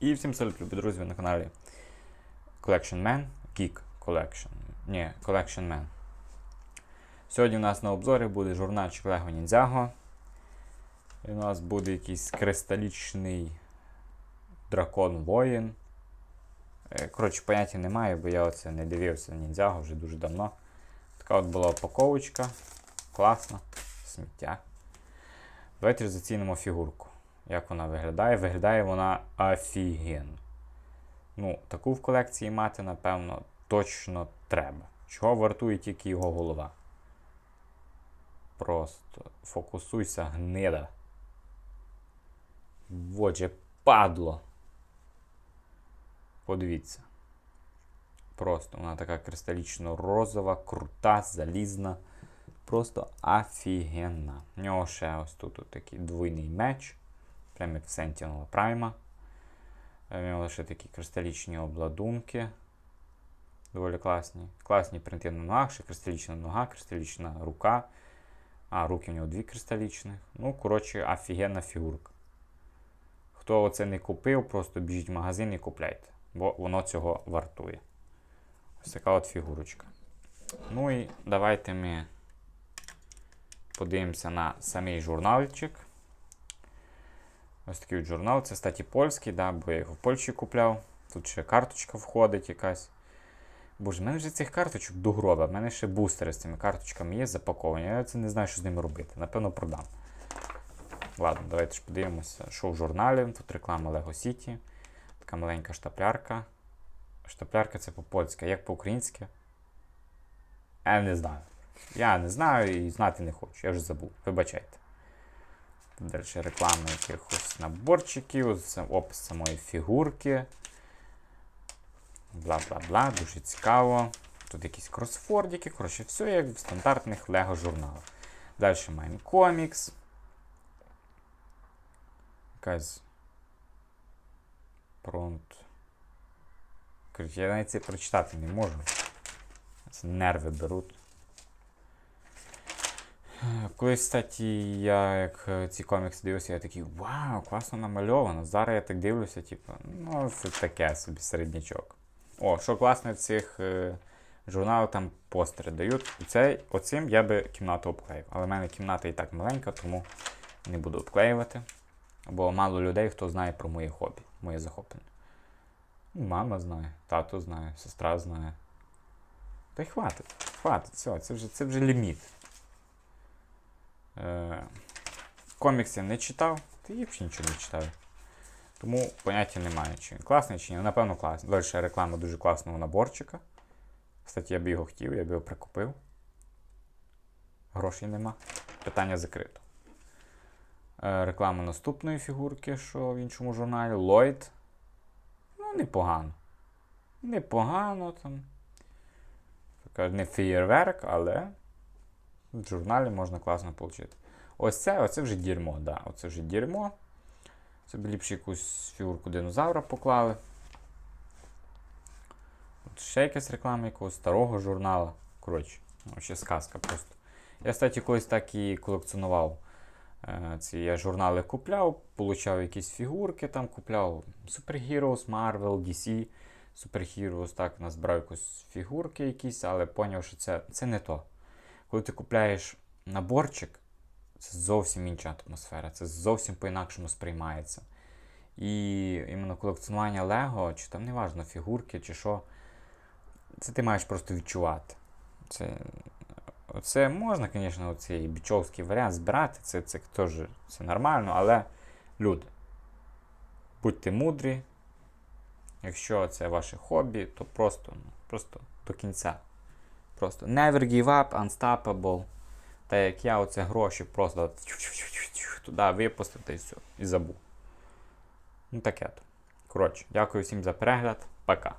І всім салют, любі друзі, ви на каналі Collection Man, Geek Collection. Ні, Collection Man. Сьогодні у нас на обзорі буде журнальчик Lego Ninjago. І у нас буде якийсь кристалічний дракон воїн. Е, Коротше, поняття немає, бо я оце не дивився ніндзяго вже дуже давно. Така от була упаковочка. Класна. Сміття. Давайте ж зацінимо фігурку. Як вона виглядає? Виглядає вона офігенно. Ну, таку в колекції мати, напевно, точно треба. Чого вартує тільки його голова? Просто фокусуйся, гнида. Отже, падло. Подивіться. Просто вона така кристалічно розова, крута, залізна. Просто офігенна. В нього ще ось тут такий двойний меч. Прямо як в Sentinel Prime. В нього ще такі кристалічні обладунки. Доволі класні. Класні принти на ногах, ще кристалічна нога, кристалічна рука. А, руки в нього дві кристалічних. Ну, коротше, офігенна фігурка. Хто оце не купив, просто біжіть в магазин і купляйте. Бо воно цього вартує. Ось така от фігурочка. Ну і давайте ми подивимося на самий журнальчик. Ось такий от журнал. Це, статі, польський, да, бо я його в Польщі купляв. Тут ще карточка входить якась. Боже, в мене вже цих карточок до гроба. В мене ще бустери з цими карточками є запаковані. Я це не знаю, що з ними робити. Напевно, продам. Ладно, давайте ж подивимося, що в журналі. Тут реклама Lego City. Така маленька штаплярка. Штаплярка це по-польськи, як по-українськи? Я не знаю. Я не знаю і знати не хочу. Я вже забув. Вибачайте. Далі реклама якихось наборчиків, опис самої фігурки. Бла-бла-бла, дуже цікаво. Тут якісь кросфордики, коротше, все як в стандартних Лего журналах. Далі маємо комікс. Якась пронт. Я навіть це прочитати не можу. Нерви беруть. Колись, кстати, я як е, ці комікси дивився, я такий вау, класно намальовано. Зараз я так дивлюся, типу, ну, це таке собі середнячок. О, що класне в цих е, журналах там постери дають. Оцей, оцим я би кімнату обклеїв. Але в мене кімната і так маленька, тому не буду обклеювати. Бо мало людей, хто знає про моє хобі, моє захоплення. Ну, Мама знає, тато знає, сестра знає. Та й хватить, хватить, все, це вже, це вже ліміт. Е, комікс я не читав, та я взагалі нічого не читав. Тому поняття немає, чи він класний, чи ні. Напевно, класний. Далі реклама дуже класного наборчика. Кстати, я б його хотів, я б його прикупив. Грошей нема. Питання закрито. Е, реклама наступної фігурки, що в іншому журналі. Lloyd. Ну, непогано. Непогано там. Не феєрверк, але в журналі можна класно отримати. Ось це, оце вже дерьмо, да. Оце вже дерьмо. Б ліпше якусь фігурку динозавра поклали. Тут ще якась реклама якогось старого журналу. Коротше, ще сказка просто. Я, кстати, колись так і колекціонував. Е, Ці я журнали купляв, получав якісь фігурки, там купляв Super Heroes, Marvel, DC, Super Heroes, так, назбирав якісь фігурки якісь, але зрозумів, що це, це не то. Коли ти купляєш наборчик, це зовсім інша атмосфера, це зовсім по-інакшому сприймається. І іменно колекціонування Лего, чи там неважно, фігурки, чи що, це ти маєш просто відчувати. Це, це можна, звісно, цей бічовський варіант збирати, це, це теж це нормально, але люди, будьте мудрі. Якщо це ваше хобі, то просто, ну, просто до кінця. Просто never give up, unstoppable. Та як я оце гроші просто туди випустити і все, і забув. Ну таке то. Коротше, дякую всім за перегляд. Пока.